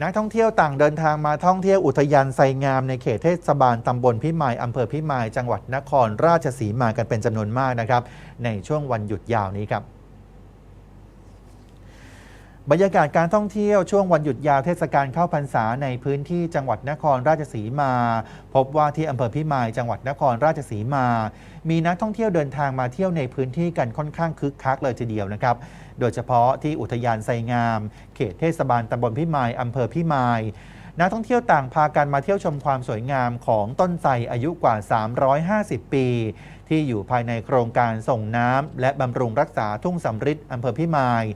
นักท่องเที่ยวต่างเดินทางมาท่องเที่ยวอุทยานไซงามในเขตเทศบาลตำบลพิมายอำเภอพิมาย จังหวัดนครราชสีมากันเป็นจำนวนมากนะครับ ในช่วงวันหยุดยาวนี้ครับ บรรยากาศการท่องเที่ยวช่วงวันหยุดยาวเทศกาลเข้าพรรษาในพื้นที่จังหวัดนครราชสีมา พบว่าที่อำเภอพิมายจังหวัดนครราชสีมา มีนักท่องเที่ยวเดินทางมาเที่ยวในพื้นที่กันค่อนข้างคึกคักเลยทีเดียวนะครับ โดยเฉพาะที่อุทยานไซงาม เขตเทศบาลตำบลพิมายอำเภอพิมายนักท่องเที่ยวต่างพากันมาเที่ยวชมความสวยงามของต้นไทรอายุกว่า 350 ปี ที่อยู่ภายในโครงการส่งน้ำและบำรุงรักษาทุ่งสำริดอำเภอพิมาย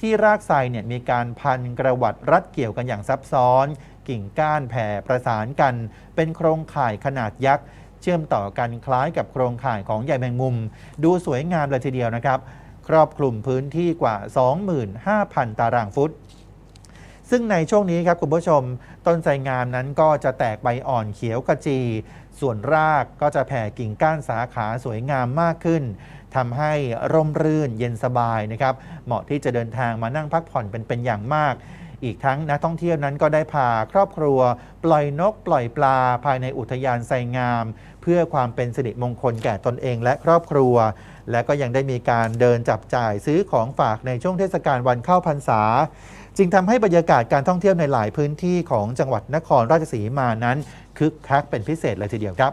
ที่รากไทรเนี่ยมีการพันกระวัดรัดเกี่ยวกันอย่างซับซ้อน กิ่งก้านแผ่ประสานกัน เป็นโครงข่ายขนาดยักษ์เชื่อมต่อกันคล้ายกับโครงข่ายของใยแมงมุม ดูสวยงามเลยทีเดียวนะครับ ครอบคลุมพื้นที่กว่า 25,000 ตารางฟุต ซึ่งในช่วงนี้ครับคุณผู้ชม ต้นไทรงามนั้นก็จะแตกใบอ่อนเขียวกระจี ส่วนรากก็จะแผ่กิ่งก้านสาขาสวยงามมากขึ้นทำให้ร่มรื่นเย็นสบายนะครับเหมาะที่จะเดินทางมานั่งพักผ่อนเป็นเป็นอย่างมากอีกทั้งนักท่องเที่ยวนั้นก็ได้พาครอบครัว ปล่อยนกปล่อยปลาภายในอุทยานไซงาม เพื่อความเป็นสิริมงคลแก่ตนเองและครอบครัว และก็ยังได้มีการเดินจับจ่ายซื้อของฝากในช่วงเทศกาลวันเข้าพรรษา จึงทำให้บรรยากาศการท่องเที่ยวในหลายพื้นที่ของจังหวัดนครราชสีมานั้นคึกคักเป็นพิเศษเลยทีเดียวครับ